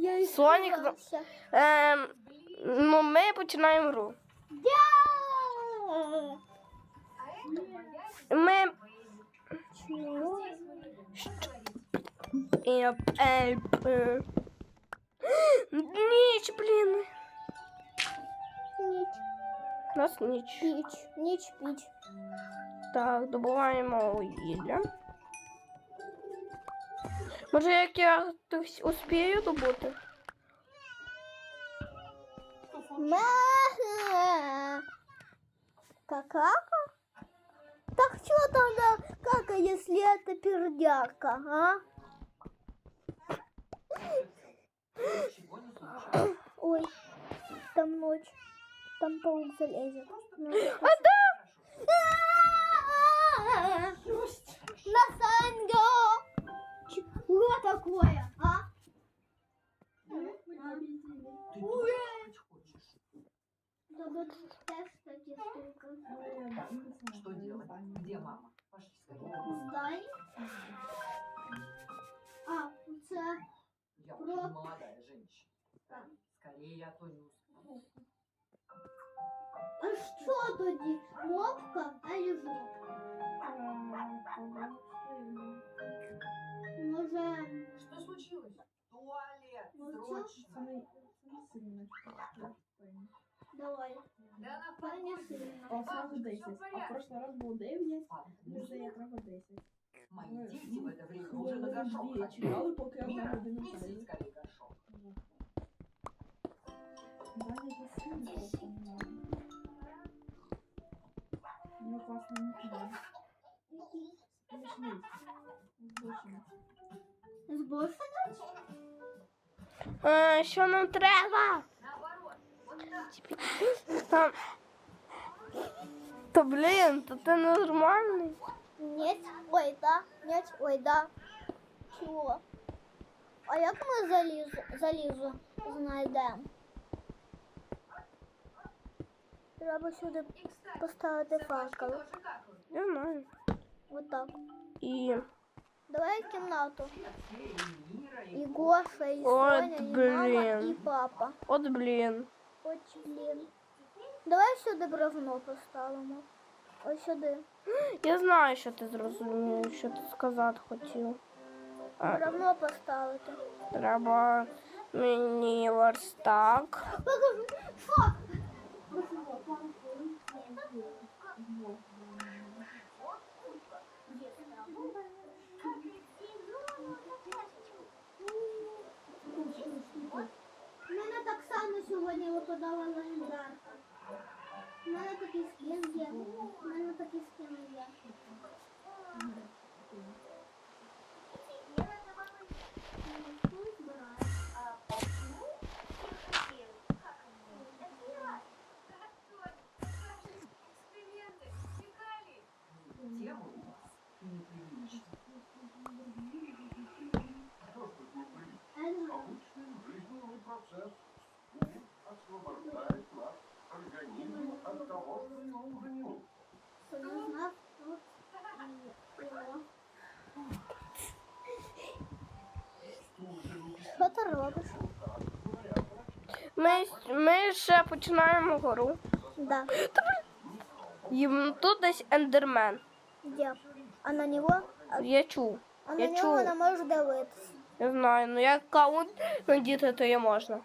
Я Сонік, сховався. Ем, ну, ми починаємо гру. Ми. Еп, е. Ніч, блін. Ніч, У нас ніч. піч, ніч, піч. Так, добуваємо вугілля. Може, як я успію добути? Ма! Какака? Так что тогда кака, если это пердяка, а? Ой, там ночь. Там паук залезет. Ну, А да! Где мама? Пошли скорее. Здай. А, це Я Про- уже не молодая женщина. Скорее, я то не успею. А що тоді? Мопка або жопка? Може, Что случилось? Туалет, Ну, срочно. давай. Да она Та не подходит. сильно. О, сразу 10. А в прошлый раз було 9, Ладно, дуже я треба 10. Мои дети в это время уже Хвилини на горшок дві ходили. чекали, поки одна Мира, година неси чаю. скорее горшок. Даня засунув просто, ну. Ну, класно не кидає. Смішний. Збочений. Збошена? Е, що нам треба? Наоборот, вот так. Там. Та блін, то ти нормальний. Нет. Ой, да. Нет. Ой, да. Чого? А як ми залізу, залізу знайдемо? Треба сюди И, кстати, поставити собачки факел. тоже какают. Я знаю. Вот так. І. Давай кімнату. И Алексей, и Мира, и І Гоша, і От Соня, і мама, блін. і папа. От блін. От блін. Давай сюди бревно поставимо. Ось сюди. Я знаю, що ти зрозумів, що ти сказати хотів. Бревно поставити. треба мені верстак. Фак! Що ти робиш? Ми, ми ще починаємо гору. Да. І тут десь ендермен. Де? А на нього? Я чув. а на Я нього чув. не можеш дивитися. Я знаю, ну як каунт надіти, то є можна.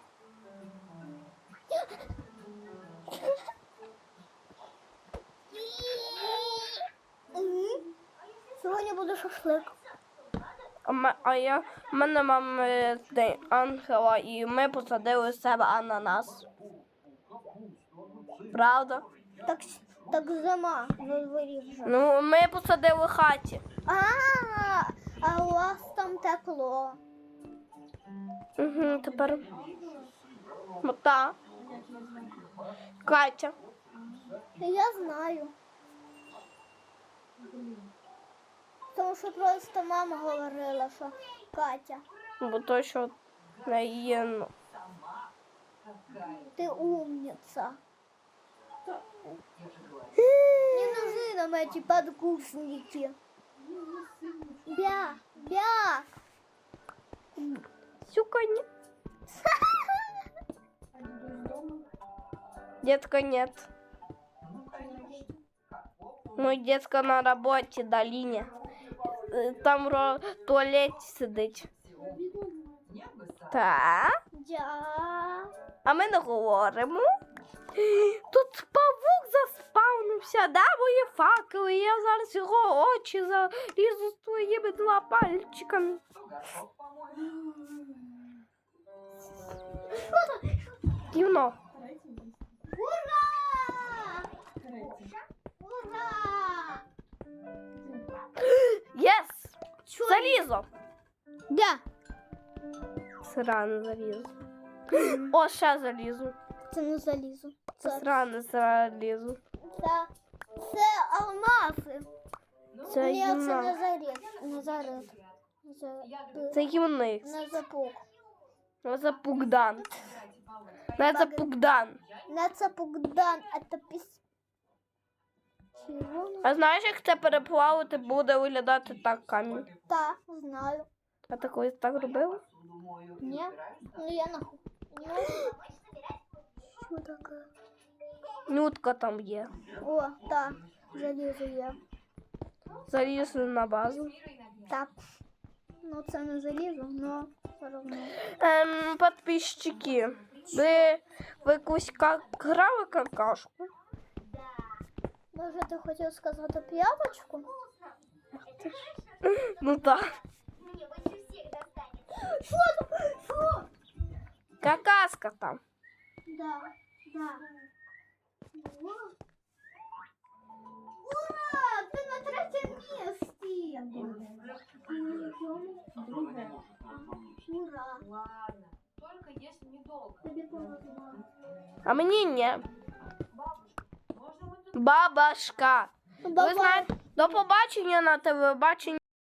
Шашлик. А, я в мене день ангела, і ми посадили з себе ананас. Правда? Так, так зима на дворі вже. Ну, ми посадили в хаті. А, а у вас там тепло. Угу, тепер. Мота. Катя. Я знаю. Тому що просто мама говорила, що Катя, Бо то, що на її, ну, Сама какая. ти умниця. Я же говорю. Не нужны нам эти подкусники. Бя, бя. сюкані. А дідусь дома? Детка нет. Ну, конечно. Как? Во-во. Мой детка на роботі Даліні. Там в туалеті сидить. Так. А ми не говоримо. Тут павук заспавнився, да, мої факели. Я зараз його очі залізу з твоїми два пальчиками. Дівно. Ура! Ура! Залізо! Да. Сране залізо. О, ще залізу. Це не залізу. Це Це, сране залізо. це, це алмази. Ну, Це Ні, це гімна. не заріз. Не заріз. Це, Це гімник. не запук. Це пугдан. Це пугдан. Не це пукдан, це піс... А знаєш, як це переплавити буде виглядати так камінь? Так, знаю. А ти колись так робив? Убираюсь. Ну я нахуй. Що таке? Нютка там є. О, так, залізо є. Залізли на базу. Так. Ну це не залізо, но все одно. Ем, подписчики, ви, ви якусь ка- грали какашку? Може ти хотів сказати п'яточку? Ну так. Що там? Що? Какаска там. Да, да. Ура! Ти на третьому місці! Друге. Ура! Ладно. Только если недолго. Тобі повезло. А мені ні. Бабашка. Ви знаєте, до побачення на телебаченні.